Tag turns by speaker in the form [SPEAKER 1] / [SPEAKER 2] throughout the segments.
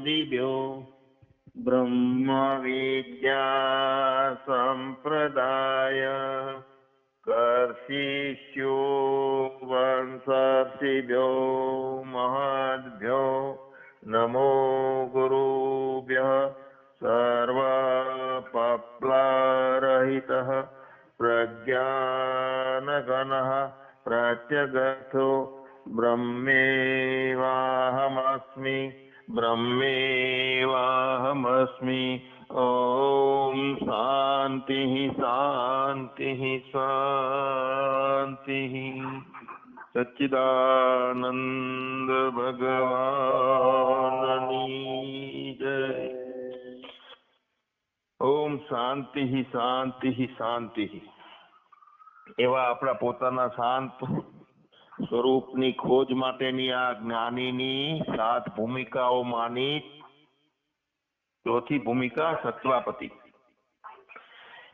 [SPEAKER 1] ब्रह्मादिभ्यो ब्रह्मविद्या सम्प्रदाय कर्षिष्यो वंशर्षिभ्यो महद्भ्यो नमो गुरुभ्यः सर्वपप्लारहितः प्रज्ञानगणः प्रत्यगर्थो ब्रह्मेवाहमस्मि ब्रह्मेवाहमस्मि ॐ शान्तिः शान्तिः शान्तिः સચ્ચિદાનંદ ભગવાનની જય ઓમ શાંતિ શાંતિ શાંતિ એવા આપણા પોતાના શાંત સ્વરૂપની ખોજ માટેની આ જ્ઞાનીની સાત ભૂમિકાઓમાંની ચોથી ભૂમિકા સત્વાપતિ.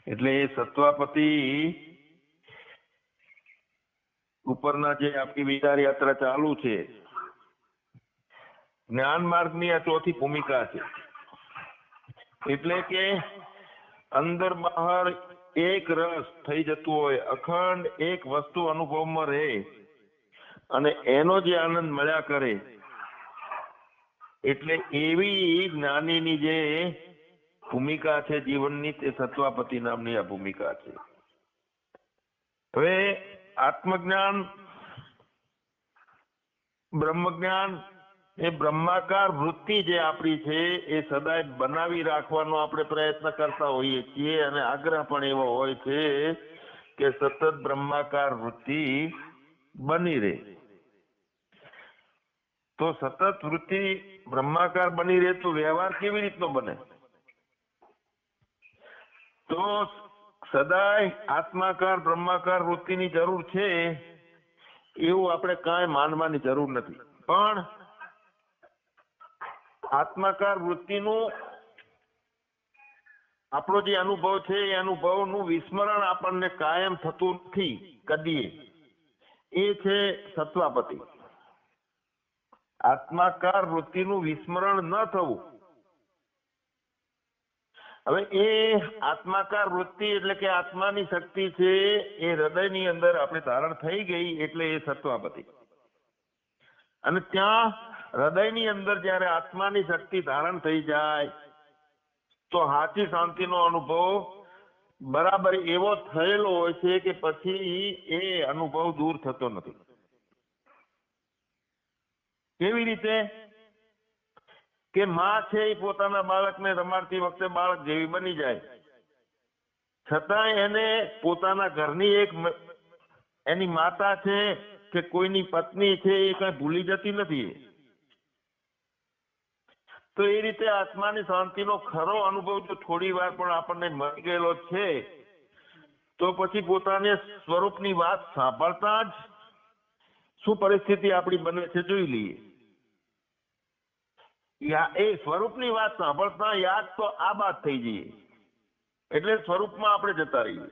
[SPEAKER 1] એટલે સત્વાપતિ ઉપરના જે આપણી વિચાર યાત્રા ચાલુ છે, જ્ઞાન માર્ગની આ ચોથી ભૂમિકા છે. એટલે કે અંદર બહાર એક રસ થઈ જતું હોય, અખંડ એક વસ્તુ અનુભવમાં રહે અને એનો જે આનંદ મળ્યા કરે. એટલે એવી જ્ઞાનીની જે ભૂમિકા છે જીવનની, તે સત્વાપતિ નામની આ ભૂમિકા છે. હવે આત્મજ્ઞાન, બ્રહ્મજ્ઞાન, એ બ્રહ્માકાર વૃત્તિ જે આપણી છે, એ સદાય બનાવી રાખવાનો આપણે પ્રયત્ન કરતા હોઈએ છીએ અને આગ્રહ પણ એવો હોય છે કે સતત બ્રહ્માકાર વૃત્તિ બની રહે. તો સતત વૃત્તિ બ્રહ્માકાર બની રહે તો વ્યવહાર કેવી રીતનો બને? તો સદાય આત્માકાર, બ્રહ્માકાર વૃત્તિની જરૂર છે, એવું આપણે કાંઈ માનવાની જરૂર નથી. પણ આત્માકાર વૃત્તિનું આપણો જે અનુભવ છે, એ અનુભવનું વિસ્મરણ આપણને કાયમ થતું નથી, કદીએ. એ છે સત્વાપતિ. આત્માકાર વૃત્તિનું વિસ્મરણ ન થવું. હવે એ આત્માકાર વૃત્તિ એટલે કે આત્માની શક્તિ છે, એ હૃદયની અંદર આપણે ધારણ થઈ ગઈ એટલે એ સત્વાપતિ. અને ત્યાં હૃદયની અંદર જ્યારે આત્માની શક્તિ ધારણ થઈ જાય, તો સાચી શાંતિનો અનુભવ બરાબર એવો થયેલો હોય છે કે પછી એ અનુભવ દૂર થતો નથી. કેવી રીતે? કે માં છે એ પોતાના બાળકને રમાડતી વખતે બાળક જેવી બની જાય. છતાં એને પોતાના ઘરની એક એની માતા છે કે કોઈની પત્ની છે એ કઈ ભૂલી જતી નથી. તો એ રીતે આત્માની શાંતિનો ખરો અનુભવ જો થોડી વાર પણ આપણને મળી ગયેલો છે, તો પછી પોતાને સ્વરૂપની વાત સાંભળતા જ શું પરિસ્થિતિ આપણી બને છે જોઈ લઈએ. એ સ્વરૂપની વાત સાંભળતા યાદ તો આ વાત થઈ જઈએ. એટલે સ્વરૂપમાં આપણે જતા રહીએ.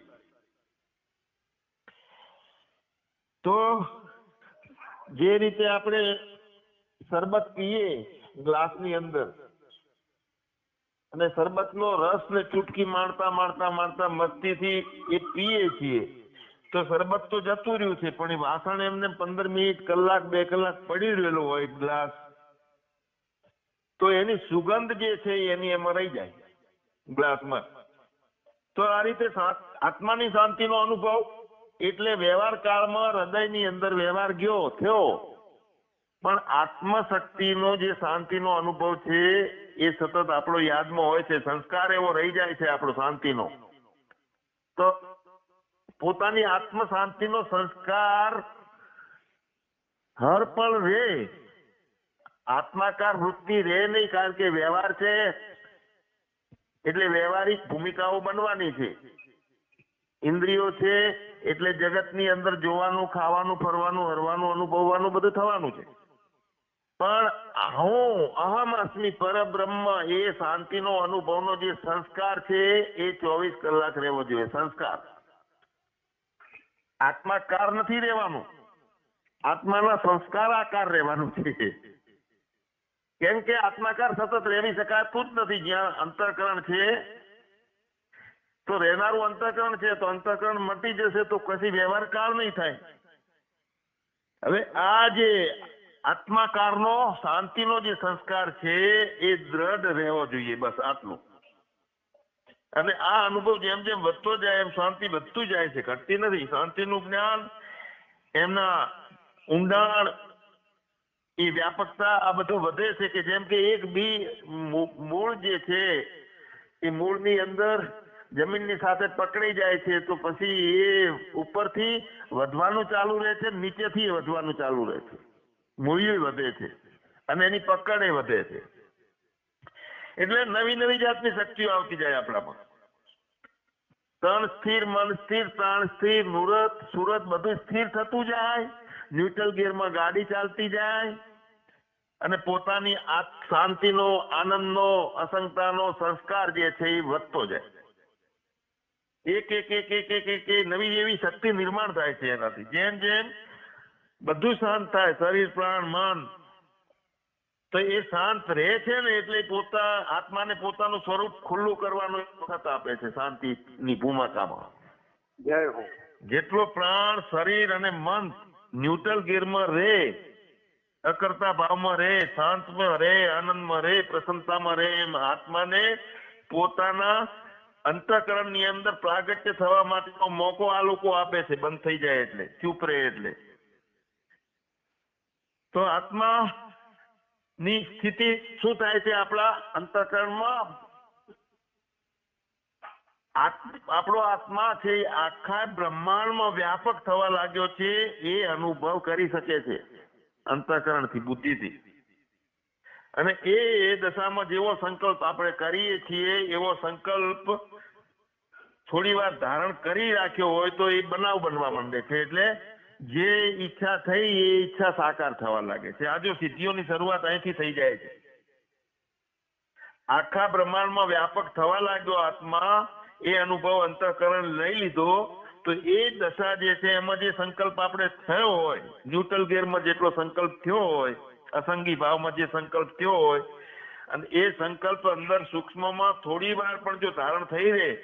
[SPEAKER 1] તો જે રીતે આપણે શરબત પીએ ગ્લાસની અંદર, અને શરબતનો રસ ને ચૂટકી માણતા માણતા માણતા મસ્તીથી એ પીએ છીએ, તો શરબત તો જતું રહ્યું છે, પણ એ વાસણ એમને પંદર મિનિટ, કલાક, બે કલાક પડી રહેલો હોય ગ્લાસ તો એની સુગંધ જે છે એની એમાં રહી જાય ગ્લાસમાં. તો આ રીતે આત્માની શાંતિનો અનુભવ એટલે વ્યવહાર કાળમાં હૃદયની અંદર વ્યવહાર ગયો, થયો. પણ આત્મશક્તિનો જે શાંતિનો અનુભવ છે એ સતત આપણો યાદમાં હોય છે, સંસ્કાર એવો રહી જાય છે આપણો શાંતિનો. તો પોતાની આત્મ શાંતિનો સંસ્કાર હર પળ રે. આત્માકાર વૃત્તિ રહે નહીં કારણ કે વ્યવહાર છે. એટલે વ્યવહારિક ભૂમિકાઓ બનવાની છે. ઇન્દ્રિયો છે એટલે જગતની અંદર જોવાનું, ખાવાનું, ફરવાનું, હરવાનું, અનુભવવાનું બધું થવાનું છે. પણ હું અહમ અસ્મિ પરબ્રહ્મ એ શાંતિનો અનુભવનો જે સંસ્કાર છે એ ચોવીસ કલાક રહેવો જોઈએ. સંસ્કાર. આત્માકાર નથી રહેવાનું. આત્માના સંસ્કાર આકાર રહેવાનું છે. કેમ કે આત્માકાર સતત રહેવી શકાતું જ નથી. જ્યાં અંતઃકરણ છે, તો રહેનારું અંતઃકરણ છે, તો અંતઃકરણ મટી જશે, તો કશી વ્યવહાર કાળ નહીં થાય. હવે આ જે આત્માકારનો, શાંતિનો જે સંસ્કાર છે, એ દ્રઢ રહેવો જોઈએ, બસ આટલું. અને આ અનુભવ જેમ જેમ વધતો જાય, એમ શાંતિ વધતું જાય છે. ઘટતી નથી. શાંતિનું જ્ઞાન એમના ઊંડાણ એ વ્યાપકતા આ બધું વધે છે કે જેમ કે એક બી મૂળ જે છે, એ મૂળની અંદર જમીનની સાથે પકડી જાય છે, તો પછી એ ઉપરથી વધવાનું ચાલુ રહે છે, નીચેથી વધવાનું ચાલુ રહે છે. મૂલ્ય વધે છે અને એની પકડ એ વધે છે. એટલે નવી નવી જાતની શક્તિઓ આવતી જાય આપણામાં. તન સ્થિર, મન સ્થિર, પ્રાણ સ્થિર મુહૂર્ત સુરત બધું સ્થિર થતું જાય. ન્યુટ્રલ ગિયરમાં ગાડી ચાલતી જાય અને પોતાની શાંતિનો આનંદનો અસંગતાનો સંસ્કાર જે છે એ વધતો જાય. એક એક એક એક એક એક નવી એવી શક્તિ નિર્માણ થાય છે એનાથી. જેમ જેમ બધું શાંત થાય શરીર પ્રાણ મન તો એ શાંત રહે છે ને એટલે પોતા આત્માને પોતાનું સ્વરૂપ ખુલ્લું કરવાનો વખત આપે છે શાંતિની ભૂમિકામાં.
[SPEAKER 2] જય હો.
[SPEAKER 1] જેટલો પ્રાણ શરીર અને મન ન્યુટ્રલ ગેરમાં રહે અકર્તા ભાવમાં રહે શાંતમાં રહે આનંદમાં રહે પ્રસન્નતામાં રહે એમ આત્માને પોતાના અંતઃકરણની અંદર પ્રાગટ્ય થવા માટેનો મોકો આ લોકો આપે છે, બંધ થઈ જાય એટલે, ચૂપ રહે એટલે. તો આત્મા ની સ્થિતિ શું થાય છે આપણા અંતઃકરણમાં? આપણો આત્મા છે, આખા બ્રહ્માંડમાં વ્યાપક થવા લાગ્યો છે, એ અનુભવ કરી શકે છે, અંતઃકરણથી, બુદ્ધિથી. અને એ દશામાં જેવો સંકલ્પ આપણે કરીએ છીએ, એવો સંકલ્પ થોડી વાર ધારણ કરી રાખ્યો હોય તો એ બનાવ બનવા માંડે છે, એટલે જે ઈચ્છા થઈ, એ ઈચ્છા સાકાર થવા લાગે છે. આજે સિદ્ધિઓની શરૂઆત અહીંથી થઈ જાય છે. આખા બ્રહ્માંડમાં વ્યાપક થવા લાગ્યો આત્મા એ અનુભવ અંતઃકરણ લઈ લીધો, તો એ દશા જે છે, એમાં જે સંકલ્પ આપણે થયો હોય, ન્યુટ્રલ ગેરમાં જેટલો સંકલ્પ થયો હોય, અસંગી ભાવમાં જે સંકલ્પ થયો હોય, અને એ સંકલ્પ અંદર સૂક્ષ્મમાં થોડી વાર પણ જો ધારણ થઈ રહે,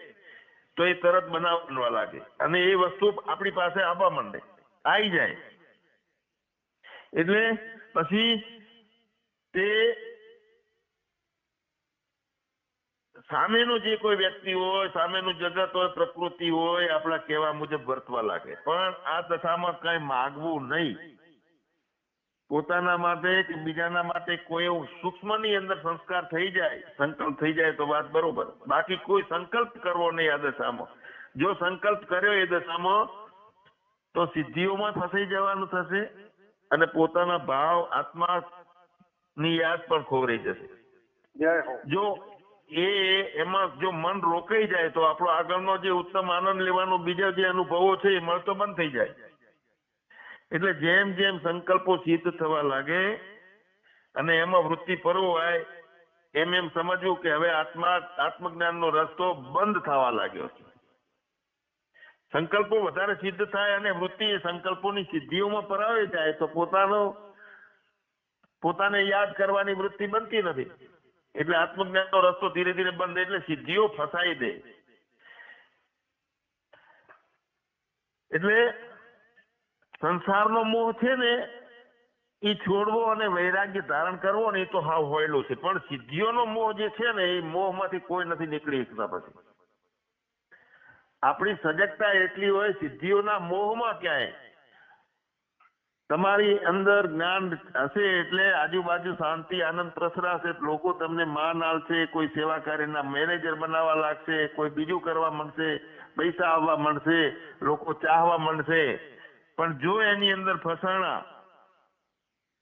[SPEAKER 1] તો એ તરત બનાવ બનવા લાગે. અને એ વસ્તુ આપણી પાસે આવવા માંડે. આવી જાય. એટલે પછી તે સામેનું જે કોઈ વ્યક્તિ હોય સામેનું જગત હોય પ્રકૃતિ હોય આપણા કહેવા મુજબ વર્તવા લાગે. પણ આ દશામાં કઈ માગવું નહીં. પોતાના માટે કે બીજાના માટે કોઈ એવું સૂક્ષ્મની અંદર સંસ્કાર થઈ જાય સંકલ્પ થઈ જાય તો વાત બરોબર. બાકી કોઈ સંકલ્પ કરવો નહીં આ દશામાં. જો સંકલ્પ કર્યો એ દશામાં તો સિદ્ધિઓમાં ફસાઈ જવાનું થશે અને પોતાના ભાવ આત્મા ની યાદ પણ ખોવરાઈ જશે. જો એ એમાં જો મન રોકાઈ જાય તો આપણો આગળનો જે ઉત્તમ આનંદ લેવાનો બીજા જે અનુભવો છે એ મળતો બંધ થઈ જાય. એટલે જેમ જેમ સંકલ્પો સિદ્ધ થવા લાગે અને એમાં વૃત્તિ પરવાય એમ એમ સમજવું કે હવે આત્મા, આત્મજ્ઞાનનો રસ્તો બંધ થવા લાગ્યો છે. સંકલ્પો વધારે સિદ્ધ થાય અને વૃત્તિ એ સંકલ્પોની સિદ્ધિઓમાં પરાવે જાય તો પોતાનો, પોતાને યાદ કરવાની વૃત્તિ બનતી નથી. એટલે આત્મજ્ઞાનનો રસ્તો ધીરે ધીરે બંધ એટલે સિદ્ધિઓ ફસાઈ દે. એટલે સંસારનો મોહ છે ને એ છોડવો અને વૈરાગ્ય ધારણ કરવો ને એ તો હાવ હોયલું છે. પણ સિદ્ધિઓનો મોહ જે છે ને એ મોહમાંથી કોઈ નથી નીકળી શકતા પછી. આપણી સજગતા એટલી હોય, સિદ્ધિઓના મોહમાં ક્યાંય તમારી અંદર જ્ઞાન હશે એટલે આજુબાજુ શાંતિ આનંદ પ્રસરાશે લોકો તમને માન આવશે કોઈ સેવા કાર્યના મેનેજર બનાવવા લાગશે કોઈ બીજું કરવા માંડશે પૈસા આવવા માંડશે લોકો ચાહવા માંડશે. પણ જો એની અંદર ફસાણા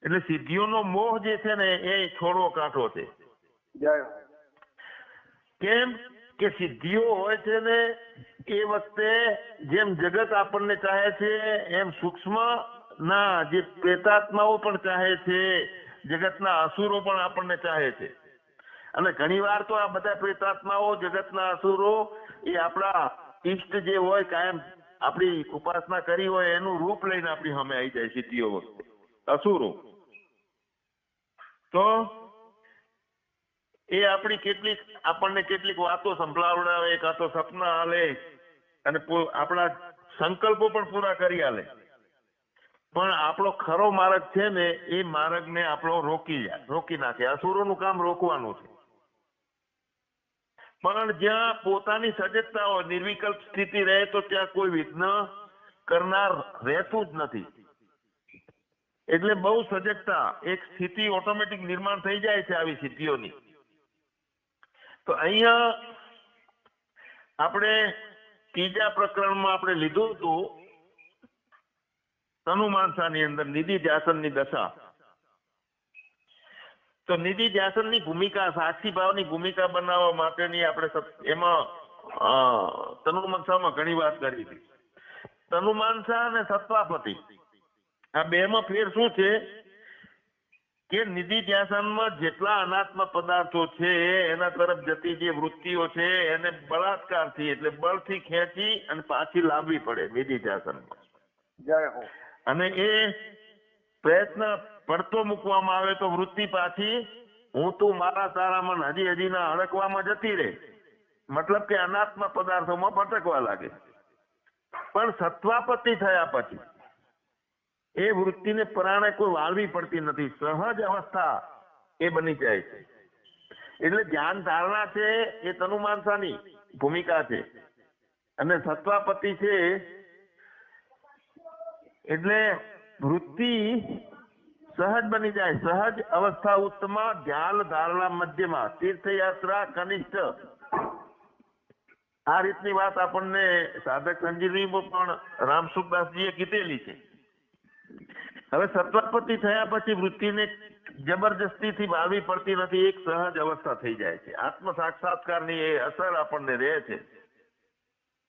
[SPEAKER 1] એટલે સિદ્ધિઓનો મોહ જે છે ને એ છોડવો કાંઠો છે. કેમ કે સિદ્ધિઓ હોય છે ને એ વખતે જેમ જગત આપણને ચાહે છે એમ સૂક્ષ્મ ના, જે પ્રેતાત્માઓ પણ ચાહે છે, જગતના અસુરો પણ આપણને ચાહે છે. અને ઘણી વાર તો આ બધા પ્રેતાત્માઓ, જગતના અસુરો, એ આપણા ઈષ્ટ જે હોય, કાયમ આપણી ઉપાસના કરી હોય, એનું રૂપ લઈને આપણી સામે આવી જાય સિદ્ધિઓ વખતે. અસુરો. તો એ આપણી કેટલીક, આપણને કેટલીક વાતો સંભળાવડાવે, કાં તો સપના આલે, અને આપણા સંકલ્પો પણ પૂરા કરી આલે. પણ આપણો ખરો માર્ગ છે ને, એ માર્ગને આપણો રોકી રોકી નાખે. અસુરોનું કામ રોકવાનું છે. પણ જ્યાં પોતાની સજગતા હોય નિર્વિકલ્પ સ્થિતિ રહે તો ત્યાં કોઈ વિઘ્ન કરનાર રહેતું જ નથી. એટલે બહુ સજગતા એક સ્થિતિ ઓટોમેટિક નિર્માણ થઈ જાય છે આવી સ્થિતિઓની તો અહીંયા આપણે ત્રીજા પ્રકરણમાં આપણે લીધું હતું તનુમાનસાની અંદર નિધિ ધ્યાસનની દશા. તો નિધિ ધ્યાસનની ભૂમિકા, સાક્ષી ભાવની ભૂમિકા બનાવવા માટેની આપણે એમાં તનુમાનસામાં ઘણી વાત કરી હતી. તનુમાનસા અને સત્વાપતિ આ બેમાં ફેર શું છે? કે નિધિ ધ્યાસનમાં જેટલા અનાત્મ પદાર્થો છે, એના તરફ જતી જે વૃત્તિઓ છે, એને બળાત્કારથી, એટલે બળથી ખેંચી અને પાછી લાવવી પડે નિધિ ધ્યાસનમાં.
[SPEAKER 2] જય હો.
[SPEAKER 1] અને એ પ્રયત્ન પડતો મૂકવામાં આવે તો વૃત્તિ પાછી હું તું મારા તારામાં હજી હજી ના અડકવામાં જતી રહે. મતલબ કે અનાત્મ પદાર્થોમાં ભટકવા લાગે. પણ સત્વાપત્તિ થયા પછી એ વૃત્તિને પરાણે કોઈ વાળવી પડતી નથી. સહજ અવસ્થા એ બની જાય છે. એટલે ધ્યાન ધારણા છે એ તનુમાનસાની ભૂમિકા છે. અને સત્વાપતિ છે એટલે વૃત્તિ સહજ બની જાય. સહજ અવસ્થા ઉત્તમાં ધ્યાન ધારણા મધ્યમાં તીર્થયાત્રા કનિષ્ઠ. આ રીતની વાત આપણને સાધક સંજીવનીમાં પણ રામસુખદાસજીએ કીધેલી છે. હવે સત્વપતિ થયા પછી વૃત્તિને જબરજસ્તીથી વાળવી પડતી નથી, એક સહજ અવસ્થા થઈ જાય છે. આત્મ સાક્ષાત્કારની એ અસર આપણને રહે છે.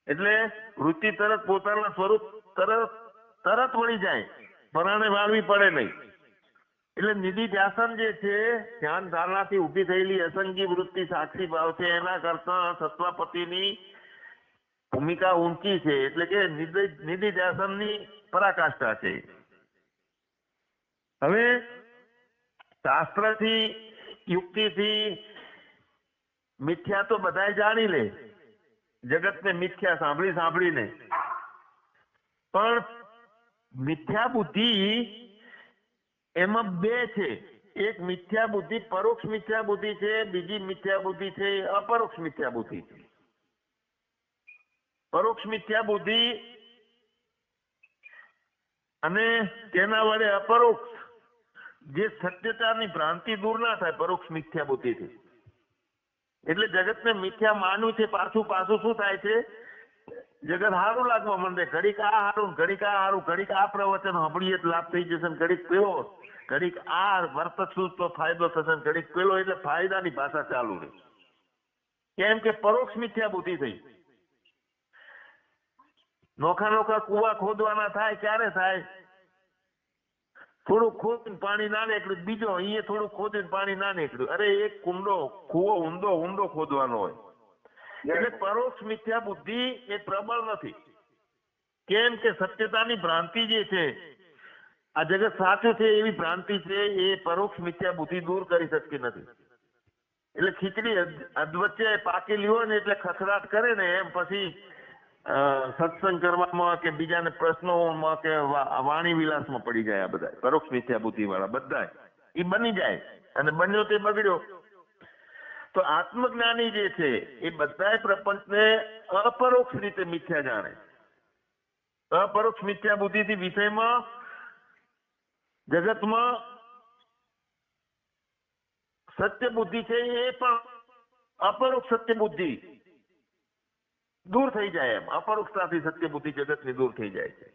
[SPEAKER 1] એટલે વૃત્તિ તરત પોતાના સ્વરૂપ તરત તરત વળી જાય. પરાણે વાળવી પડે નહીં. એટલે નિધિ ધ્યાસન જે છે, ધ્યાન ધારણાથી ઊભી થયેલી અસંગી વૃત્તિ સાક્ષી ભાવ છે. એના કરતા સત્વપતિની ભૂમિકા ઊંચી છે. એટલે કે નિધિ ધ્યાસનની પરાકાષ્ઠા છે. હવે શાસ્ત્રથી, યુક્તિથી મિથ્યા તો બધાય જાણી લે. જગતને મિથ્યા સાંભળી સાંભળીને. પણ મિથ્યા બુદ્ધિ એમાં બે છે. એક મિથ્યા બુદ્ધિ, પરોક્ષ મિથ્યા બુદ્ધિ છે, બીજી મિથ્યા બુદ્ધિ છે અપરોક્ષ મિથ્યા બુદ્ધિ છે. પરોક્ષ મિથ્યા બુદ્ધિ અને તેના વડે અપરોક્ષ, જે સત્યતાની ભ્રાંતિ દૂર ના થાય, પરોક્ષ મિથ્યા બુદ્ધિથી. એટલે જગતને મિથ્યા માનવું છે, પાછું પાછું શું થાય છે? જગત સારું લાગવા માંડે. ઘડીક આ સારું ઘડીક આ સારું ઘડીક આ પ્રવચન સાંભળીએ જ લાભ થઈ જશે ઘડીક પેલો. ઘડીક આ વર્તશું તો ફાયદો થશે ઘડીક પેલો એટલે ફાયદાની ભાષા ચાલુ રહે. કેમ કે પરોક્ષ મિથ્યા બુદ્ધિ થઈ. નોખા નોખા કુવા ખોદવાના થાય, ક્યારે થાય? થોડું ખોદીને પાણી ના નીકળ્યું. બીજો અહીંયા થોડું ખોદીને પાણી ના નીકળ્યું. અરે એક કુંડો, કુવો ઊંડો ઊંડો ખોદવાનો હોય. એટલે પરોક્ષ મિથ્યા બુદ્ધિ એ પ્રબળ નથી. કેમ કે સત્યતાની ભ્રાંતિ જે છે, આ જગત સાચું છે એવી ભ્રાંતિ છે, એ પરોક્ષ મિથ્યા બુદ્ધિ દૂર કરી શકતી નથી. એટલે ખીચડી અધવચ્ચે પાકેલી હોય ને એટલે ખખડાટ કરે ને, એમ પછી સત્સંગ કરવામાં કે બીજાને પ્રશ્નોમાં કે વાણી વિલાસમાં પડી જાય આ બધા પરોક્ષ મિથ્યા બુદ્ધિ વાળા બધા એ બની જાય. અને બન્યો તે બગડ્યો. તો આત્મજ્ઞાની જે છે એ બધાય પ્રપંચને અપરોક્ષ રીતે મિથ્યા જાણે અપરોક્ષ મિથ્યા બુદ્ધિથી વિષયમાં જગતમાં સત્ય બુદ્ધિ છે એ પણ અપરોક્ષ સત્ય બુદ્ધિ દૂર થઈ જાય એમ અપરોક્ષતાથી સત્ય બુદ્ધિ જગતની દૂર થઈ જાય છે.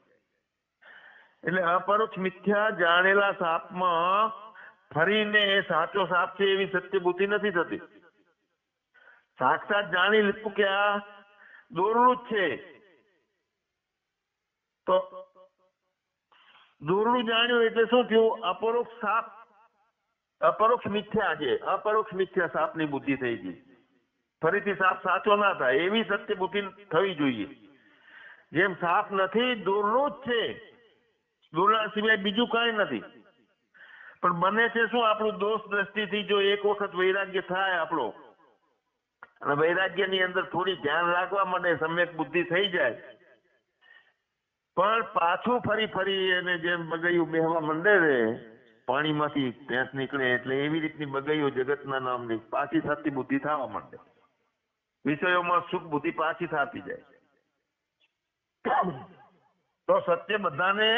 [SPEAKER 1] એટલે અપરોક્ષ મિથ્યા જાણેલા સાપમાં ફરીને એ સાચો સાપ છે એવી સત્ય બુદ્ધિ નથી થતી. સાક્ષાત જાણી લીધું કે આ દોરડું જ છે. તો દોરડું જાણ્યું એટલે શું થયું? અપરોક્ષ સાપ, અપરોક્ષ મિથ્યા છે. અપરોક્ષ મિથ્યા સાપની બુદ્ધિ થઈ ગઈ. ફરીથી સાપ સાચો ના થાય, એવી સત્ય બુદ્ધિ થવી જોઈએ. જેમ સાપ નથી દોરડું જ છે. દોરડા સિવાય બીજું કાંઈ નથી. પણ બને છે શું? આપણું દોષ દ્રષ્ટિથી જો એક વખત વૈરાગ્ય થાય આપણો અને વૈરાગ્યની અંદર થોડી ધ્યાન રાખવા માંડે સમ્યક બુદ્ધિ થઈ જાય. પણ પાછું ફરી ફરી એને જેમ બગૈયું બેહવા માંડે રે પાણીમાંથી ભેંસ નીકળે એટલે એવી રીતની બગૈયું જગતના નામની પાછી થતી બુદ્ધિ થવા માંડે. વિષયોમાં સુખ બુદ્ધિ પાછી થતી જાય. તો સત્ય બધાને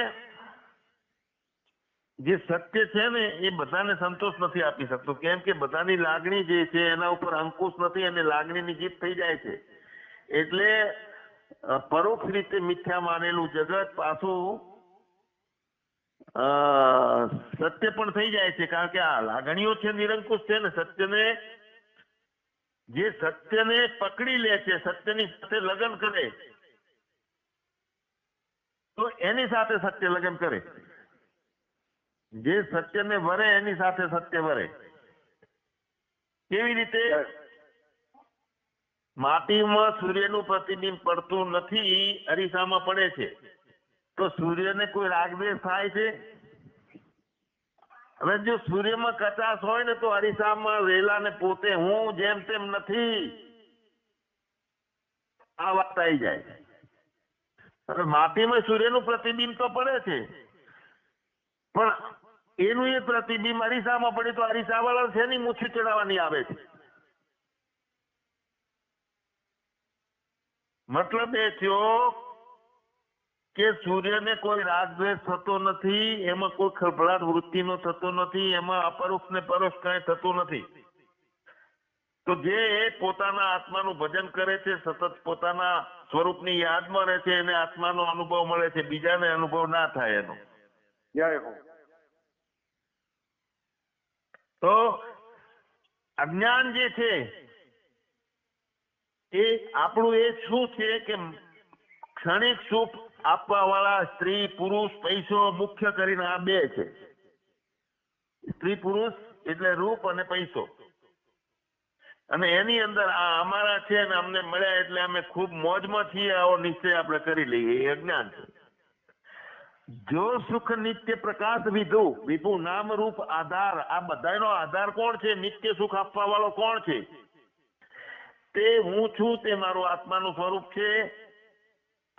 [SPEAKER 1] જે સત્ય છે ને, એ બધાને સંતોષ નથી આપી શકતો. કેમ કે બધાની લાગણી જે છે, એના ઉપર અંકુશ નથી અને લાગણીની જીત થઈ જાય છે. એટલે પરોક્ષ રીતે મિથ્યા માનેલું જગત પાછું સત્ય પણ થઈ જાય છે. કારણ કે આ લાગણીઓ છે, નિરંકુશ છે ને, સત્યને, જે સત્યને પકડી લે છે, સત્યની સાથે લગ્ન કરે, તો એની સાથે સત્ય લગ્ન કરે. જે સત્યને વરે, એની સાથે સત્ય વરે. કેવી રીતે? માટીમાં સૂર્યનું પ્રતિબિંબ પડતું નથી અરીસામાં પડે છે. તો સૂર્યને કોઈ રાગદેશ થાય છે? હવે જો સૂર્યમાં કચાશ હોય ને, તો અરીસામાં વેલાને પોતે હું જેમ તેમ નથી. આ વાત આવી જાય. હવે માટીમાં સૂર્યનું પ્રતિબિંબ તો પડે છે. પણ એનું એ પ્રતિબિંબ અરીસામાં પડે તો અરીસા વાળા છે ની મૂછી ચડાવવાની આવે છે? મતલબ એ થયો કે સૂર્યને કોઈ રાગદ્વેષ થતો નથી, એમાં કોઈ ખળભળાટ વૃત્તિનો થતો નથી, એમાં અપરોક્ષ ને પરોક્ષ કઈ થતું નથી. તો જે પોતાના આત્માનું ભજન કરે છે, સતત પોતાના સ્વરૂપની યાદમાં રહે છે, એને આત્માનો અનુભવ મળે છે, બીજાને અનુભવ ના થાય એનો.
[SPEAKER 2] જય હો.
[SPEAKER 1] તો અજ્ઞાન જે છે, એ આપણું એ શું છે કે ક્ષણિક સુખ આપવા વાળા સ્ત્રી, પુરુષ પૈસો મુખ્ય કરીને આ બે છે. સ્ત્રી, પુરુષ એટલે રૂપ અને પૈસો. અને એની અંદર આ અમારા છે ને અમને મળ્યા એટલે અમે ખૂબ મોજમાં છીએ, આવો નિશ્ચય આપણે કરી લઈએ. એ અજ્ઞાન છે. જો સુખ નિત્ય પ્રકાશ વિધુ વિભુ નામ રૂપ આધાર, આ બધાનો આધાર કોણ છે? નિત્ય સુખ આપવા વાળો કોણ છે? તે હું છું, તે મારું આત્માનું સ્વરૂપ છે.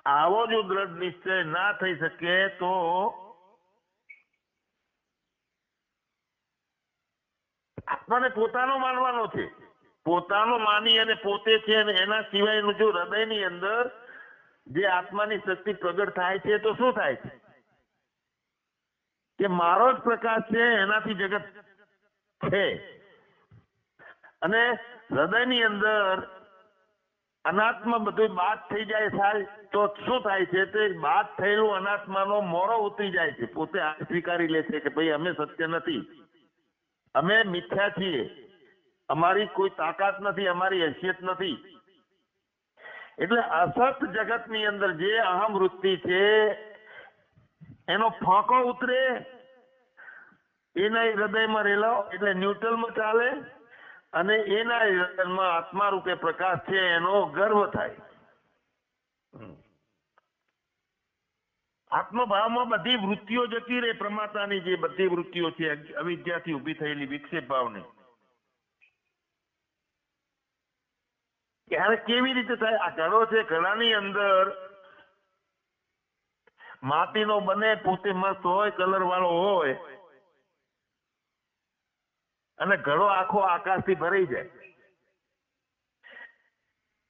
[SPEAKER 1] આવો જો દ્રઢ નિશ્ચય ના થઈ શકે, તો આત્માને પોતાનો માનવાનો છે. પોતાનો માની અને પોતે છે અને એના સિવાયનું જો હૃદયની અંદર જે આત્માની શક્તિ પ્રગટ થાય છે, તો શું થાય છે? કે મારો જ પ્રકાશ છે, એનાથી જગત છે. અને હૃદયની અંદર અનાત્મા બધું બાદ થઈ જાય થાય, તો શું થાય છે તે બાદ થયેલું અનાત્માનો મોરો ઉતરી જાય છે. પોતે આ સ્વીકારી લે છે કે ભાઈ અમે સત્ય નથી. અમે મિથ્યા છીએ. અમારી કોઈ તાકાત નથી, અમારી હેસિયત નથી. એટલે અસત જગતની અંદર જે અહમ વૃત્તિ છે એનો ફાંકો ઉતરે. એના હૃદયમાં રહેલો, એટલે ન્યુટ્રલમાં ચાલે અને એના હૃદયમાં આત્મા રૂપે પ્રકાશ છે, એનો ગર્વ થાય. આત્મભાવમાં બધી વૃત્તિઓ જતી રહે, પ્રમાતાની જે બધી વૃત્તિઓ છે અવિદ્યાથી ઊભી થયેલી વિક્ષેપ ભાવની. ત્યારે કેવી રીતે થાય? આ ઘડો છે, ઘડાની અંદર માટીનો બને પોતે મસ્ત હોય કલર વાળો હોય. અને ઘડો આખો આકાશથી ભરાઈ જાય.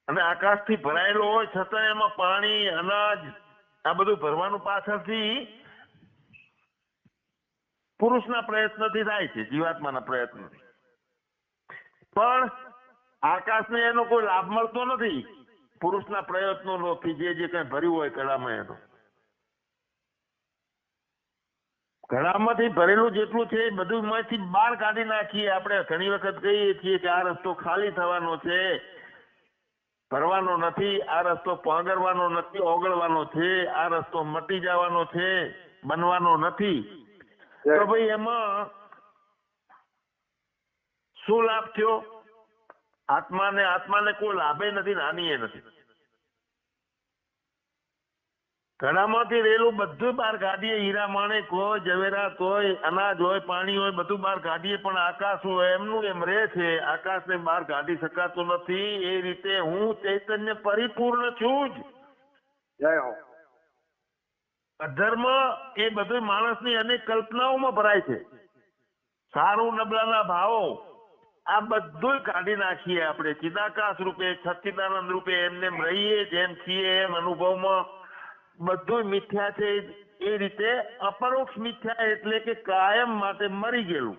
[SPEAKER 1] અને આકાશથી ભરાયેલો હોય, છતાં એમાં પાણી, અનાજ, આ બધું ભરવાનું પાછળથી પુરુષના પ્રયત્નથી થાય છે, જીવાત્માના પ્રયત્નથી. પણ આકાશને એનો કોઈ લાભ મળતો નથી. પુરુષના પ્રયત્નોથી, જે જે કઈ ભર્યું હોય કળામાં એનો. ઘડામાંથી ભરેલું જેટલું છે એ બધું માંથી બહાર કાઢી નાખીએ. આપણે ઘણી વખત કહીએ છીએ કે આ રસ્તો ખાલી થવાનો છે ભરવાનો નથી આ રસ્તો પાંગરવાનો નથી ઓગળવાનો છે આ રસ્તો મટી જવાનો છે બનવાનો નથી. તો ભાઈ એમાં શું લાભ થયો? આત્માને આત્માને કોઈ લાભે નથી નાનીએ નથી. ઘડામાંથી રહેલું બધું બહાર કાઢીએ હીરા માણેક હોય જવેરાત હોય અનાજ હોય પાણી હોય બધું બહાર કાઢીએ પણ આકાશ હોય એમનું એમ રહે છે આકાશને બહાર કાઢી શકાતું નથી. એ રીતે હું ચૈતન્ય પરિપૂર્ણ છું જ.
[SPEAKER 2] જય હો.
[SPEAKER 1] અધર્મ એ બધું માણસની અનેક કલ્પનાઓમાં ભરાય છે. સારું નબળાના ભાવો આ બધું કાઢી નાખીએ આપણે. ચિદાકાશ રૂપે સચ્ચિદાનંદ રૂપે એમને એમ રહીએ જેમ છીએ એમ અનુભવમાં બધું મિથ્યા છે એ રીતે અપરોક્ષ મિથ્યા એટલે કે કાયમ માટે મરી ગયેલું.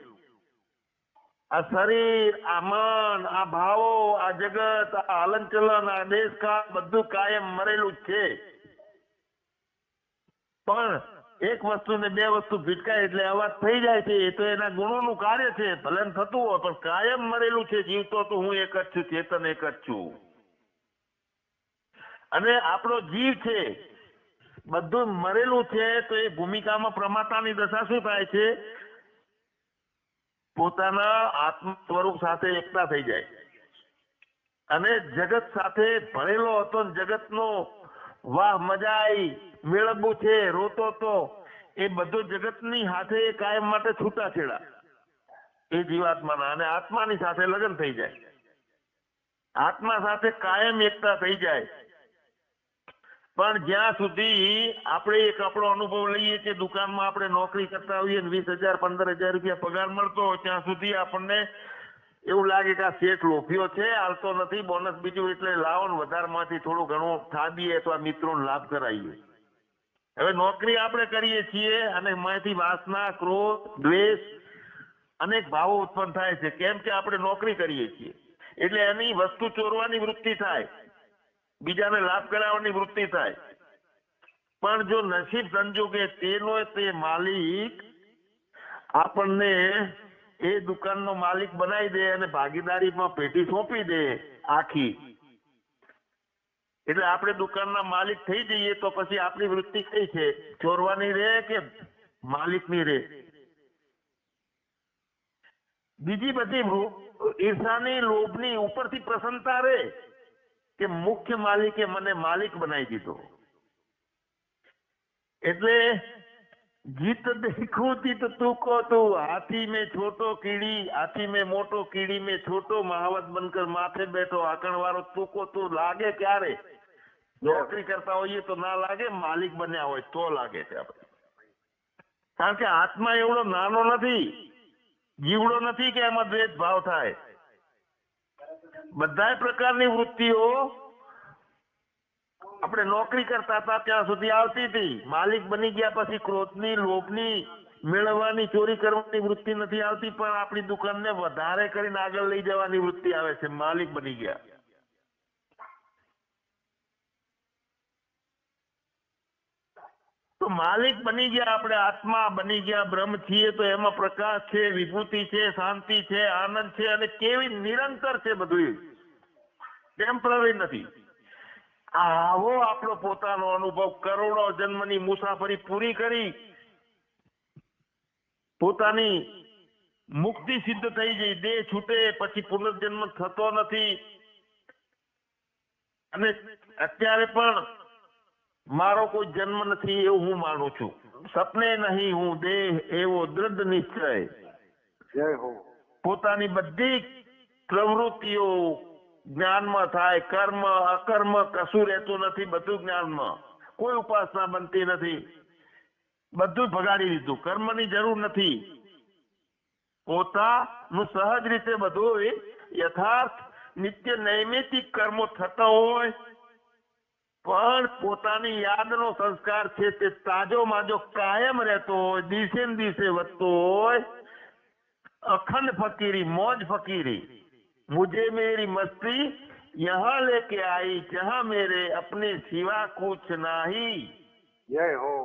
[SPEAKER 1] આ શરીર, આ મન, આ ભાવો, આ જગત, આ હલનચલન, આ દેશકાળ બધું કાયમ મરેલું છે. પણ એક વસ્તુ ને બે વસ્તુ ભીટકાય એટલે અવાજ થઈ જાય છે, એ તો એના ગુણોનું કાર્ય છે, ભલે થતું હોય, પણ કાયમ મરેલું છે, જીવતો તો હું એક જ છું, ચેતન એક જ છું. અને આપણો જીવ છે બધું મરેલું છે, તો એ ભૂમિકામાં પ્રમાતાની દશા શું થાય છે? પોતાના આત્મ સ્વરૂપ સાથે એકતા થઈ જાય. અને જગત સાથે ભરેલો હતો જગતનો વાહ, મજા આવી મેળવવું છે, રોતો તો એ બધું જગતની સાથે કાયમ માટે છૂટાછેડા એ જીવાત્માના અને આત્માની સાથે લગ્ન થઈ જાય. આત્મા સાથે કાયમ એકતા થઈ જાય. પણ જ્યાં સુધી આપણે એક આપણો અનુભવ લઈએ કે દુકાનમાં આપણે નોકરી કરતા હોઈએ વીસ હજાર, પંદર હજાર રૂપિયા પગાર મળતો હોય, ત્યાં સુધી આપણને એવું લાગે કે આ શેઠ લોભ્યો છે, હાલતો નથી, બોનસ બીજું એટલે લાવો ને વધારમાંથી થોડું ઘણું થાબીએ અથવા મિત્રોને લાભ કરાવીએ. હવે નોકરી આપણે કરીએ છીએ અને એમાંથી વાસના, ક્રોધ, દ્વેષ અનેક ભાવો ઉત્પન્ન થાય છે. કેમ કે આપણે નોકરી કરીએ છીએ. એટલે એની વસ્તુ ચોરવાની વૃત્તિ થાય. બીજાને લાભ કરાવવાની વૃત્તિ થાય. પણ જો નસીબ સંજોગે તેનો તે માલિક આપણને એ દુકાનનો માલિક બનાવી દે અને ભાગીદારીમાં પેટી સોંપી દે આખી. એટલે આપણે દુકાનના માલિક થઈ જઈએ તો પછી આપણી વૃત્તિ કઈ છે? ચોરવાની રે કે માલિકની રે? બીજી બધી ઈર્ષાની, લોભની ઉપરથી પ્રસન્નતા રે. કે મુખ્ય માલિકે મને માલિક બનાવી દીધો. એટલે જીત દેખું જીત તું કહો તું, હાથી મેં છોટો કીડી, હાથી મેં મોટો કીડી, મેં છોટો મહાવત બનકર માથે બેઠો આકણ વાળો તૂકો તું લાગે ક્યારે? નોકરી કરતા હોઈએ તો ના લાગે, માલિક બન્યા હોય તો લાગે છે આપણે. કારણ કે આત્મા એવડો નાનો નથી, જીવડો નથી કે એમાં દ્વેષ ભાવ થાય. બધા પ્રકારની વૃત્તિઓ આપણે નોકરી કરતા હતા ત્યાં સુધી આવતી હતી. માલિક બની ગયા પછી ક્રોધની, લોભની, મેળવવાની, ચોરી કરવાની વૃત્તિ નથી આવતી, પણ આપણી દુકાનને વધારે કરીને આગળ લઈ જવાની વૃત્તિ આવે છે. માલિક બની ગયા. માલિક બની ગયા, આપણે આત્મા બની ગયા, બ્રહ્મ છીએ તો એમાં પ્રકાશ છે, વિભૂતિ છે, શાંતિ છે, આનંદ છે, અને કેવી નિરંતર છે બધું ટેમ્પરરી નથી. આવો આપણો પોતાનો અનુભવ, કરોડો જન્મની મુસાફરી પૂરી કરી, પોતાની મુક્તિ સિદ્ધ થઈ ગઈ, દેહ છૂટે, પછી પુનર્જન્મ થતો નથી. અને અત્યારે પણ મારો કોઈ જન્મ નથી એવું હું માનું છું. સપને નહીં હું દેહ એવો દૃઢ નિશ્ચય.
[SPEAKER 2] જય હો.
[SPEAKER 1] પોતાની બધી પ્રવૃત્તિઓ જ્ઞાનમાં થાય કર્મ અકર્મ કશું રહેતું નથી બધું જ્ઞાનમાં. કોઈ ઉપાસના બનતી નથી. બધું ભગાડી દીધું. કર્મની જરૂર નથી. પોતાનું સહજ રીતે બધું યથાર્થ નિત્ય નૈમિતિક કર્મો થતા હોય પણ પોતાની યાદનો સંસ્કાર છે તે તાજો માજો કાયમ રહેતો હોય દિવસે ને દિવસે વધતો હોય અખંડ ફકીરી મોજ ફકીરી મુજે મેરી મસ્તી યહાં લેકે આઈ જહાં મેરે અપને સિવા કુછ નાહી
[SPEAKER 2] જય હો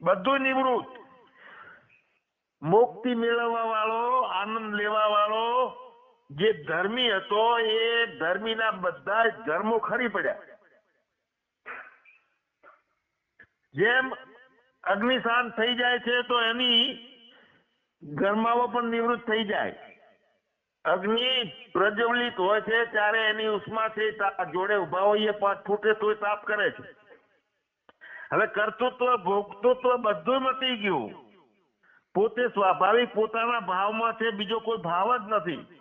[SPEAKER 1] બધું નિવૃત્ત મુક્તિ મેળવવા વાળો આનંદ લેવા વાળો જે ધર્મી હતો એ ધર્મીના બધા ધર્મો ખરી પડ્યા જેમ અગ્નિશાંત થઈ જાય છે, તો એની ગરમાવો પણ નિવૃત્ત થઈ જાય. અગ્નિ પ્રજ્વલિત હોય છે, ત્યારે એની ઉષ્મા છે જોડે ઊભા હોઈએ, પાંચ ફૂટે તો તાપ કરે છે. હવે કર્તૃત્વ ભોગતૃત્વ બધું મટી ગયું. પોતે સ્વાભાવિક પોતાના ભાવમાં છે, બીજો કોઈ ભાવ જ નથી.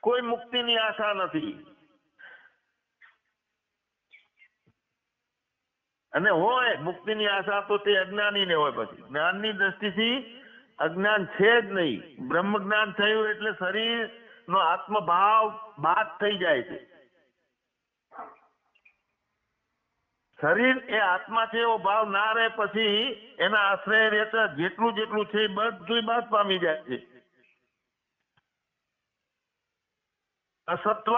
[SPEAKER 1] કોઈ મુક્તિની આશા નથી. અને હોય, મુક્તિની આશા તો તે અજ્ઞાનીને હોય પછી. જ્ઞાનની દ્રષ્ટિથી અજ્ઞાન છે જ નહીં. બ્રહ્મ જ્ઞાન થયું એટલે શરીર નો આત્મભાવ બાદ થઈ જાય છે. શરીર એ આત્મા છે, એવો ભાવ ના રહે પછી એના આશ્રય રહેતા જેટલું જેટલું છે બધું બાદ પામી જાય છે. અસત્વ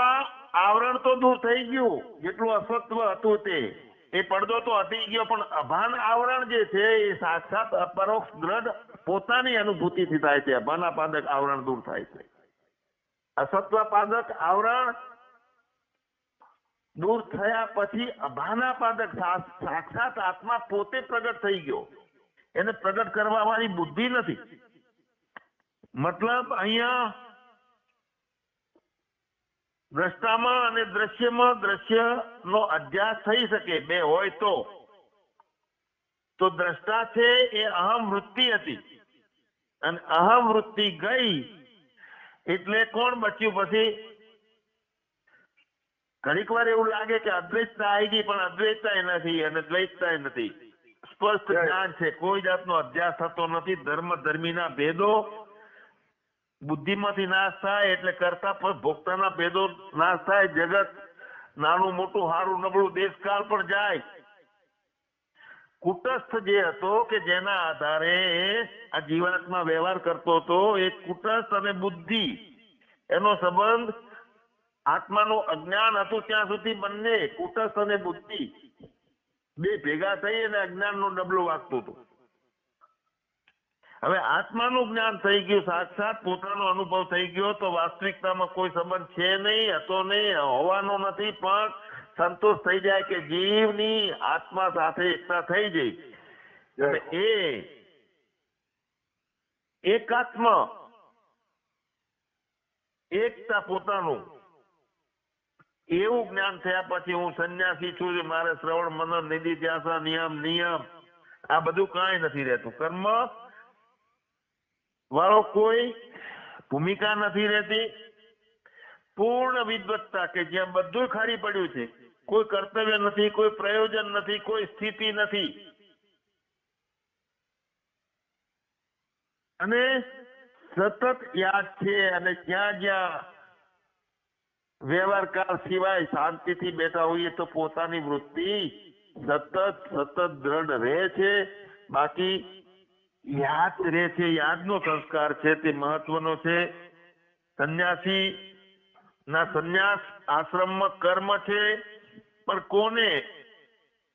[SPEAKER 1] આવરણ તો દૂર થઈ ગયું. જેટલું અસત્વ હતું તે. એ પડદો તો હટી ગયો, પણ અભાન આવરણ જે છે એ સાક્ષાત અપરોક્ષ દ્રઢ પોતાની અનુભૂતિથી થાય છે. અભાનાપાદક આવરણ દૂર થાય છે. અસત્વ પાદક આવરણ દૂર થયા પછી અભાનાપાદક પાદક સાક્ષાત આત્મા પોતે પ્રગટ થઈ ગયો. એને પ્રગટ કરવા વાળી બુદ્ધિ નથી. મતલબ અહીંયા દ્રષ્ટામાં અને દ્રશ્યમાં દ્રશ્ય નો અધ્યાસ થઈ શકે બે હોય તો. તો દ્રષ્ટા છે એ અહમ વૃત્તિ હતી. અને અહમ વૃત્તિ ગઈ એટલે કોણ બચ્યું પછી? ઘણીક વાર એવું લાગે કે અદ્વૈતતા આવી ગઈ પણ અદ્વૈતતા નથી અને દ્વૈતતા નથી. સ્પષ્ટ. જ્ઞાન છે કોઈ જાતનો અધ્યાસ થતો નથી. ધર્મ ધર્મીના ભેદો બુદ્ધિમાંથી નાશ થાય એટલે કરતા પણ ભોગતાના ભેદો નાશ થાય, જગત નાનું મોટું હારું નબળું દેશકાળ પણ જાય. કુટસ્થ જે હતો કે જેના આધારે આ જીવાત્મા વ્યવહાર કરતો હતો, એ કુટસ્થ અને બુદ્ધિ એનો સંબંધ આત્માનું અજ્ઞાન હતું ત્યાં સુધી બંને કુટસ્થ અને બુદ્ધિ બે ભેગા થઈ અને અજ્ઞાનનું ડબલું વાગતું હતું. હવે આત્માનું જ્ઞાન થઈ ગયું સાક્ષાત પોતાનો અનુભવ થઈ ગયો તો વાસ્તવિકતામાં કોઈ સંબંધ છે નહીં હતો નહીં હોવાનો નથી પણ સંતોષ થઈ જાય કે જીવની આત્મા સાથે એકતા થઈ જઈ એ એકાત્મ એકતા પોતાનું. એવું જ્ઞાન થયા પછી હું સંન્યાસી છું મારે શ્રવણ મનન નિધિ ધ્યાસા નિયમ નિયમ આ બધું કાંઈ નથી રહેતું. કર્મ વાળો કોઈ ભૂમિકા નથી રહેતી. પૂર્ણ વિદવત્તા કે જ્યાં બધું ખાલી પડ્યું છે, કોઈ કર્તવ્ય નથી, કોઈ પ્રયોજન નથી, કોઈ સ્થિતિ નથી. અને સતત યાદ છે અને જ્યાં જ્યાં વ્યવહાર કાળ સિવાય શાંતિથી બેઠા હોઈએ તો પોતાની વૃત્તિ સતત સતત દ્રઢ રહે છે. બાકી યાદ રહે છે, યાદનો સંસ્કાર છે, તે મહત્વનો છે. સંન્યાસી ના સંન્યાસ આશ્રમમાં કર્મ છે, પણ કોને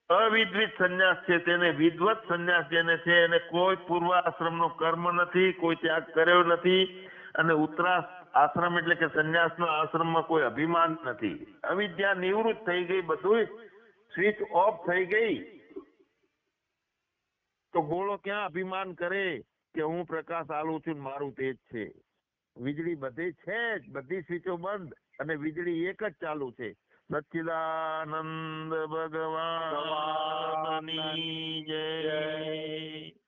[SPEAKER 1] અવિદવિત સંન્યાસ છે, તેને વિદ્વત સંન્યાસ જેને છે, એને કોઈ પૂર્વ આશ્રમનો કર્મ નથી, કોઈ ત્યાગ કર્યો નથી. અને ઉત્તરા આશ્રમ એટલે કે સંન્યાસના આશ્રમમાં કોઈ અભિમાન નથી. અવિદ્યા નિવૃત્ત થઈ ગઈ બધું સ્વિચ ઓફ થઈ ગઈ. તો ગોળો ક્યાં અભિમાન કરે કે હું પ્રકાશ આલું છું મારું તેજ છે? વીજળી બધી છે જ, બધી સ્વીચો બંધ અને વીજળી એક જ ચાલુ છે. સચ્ચિદાનંદ ભગવાનની જય.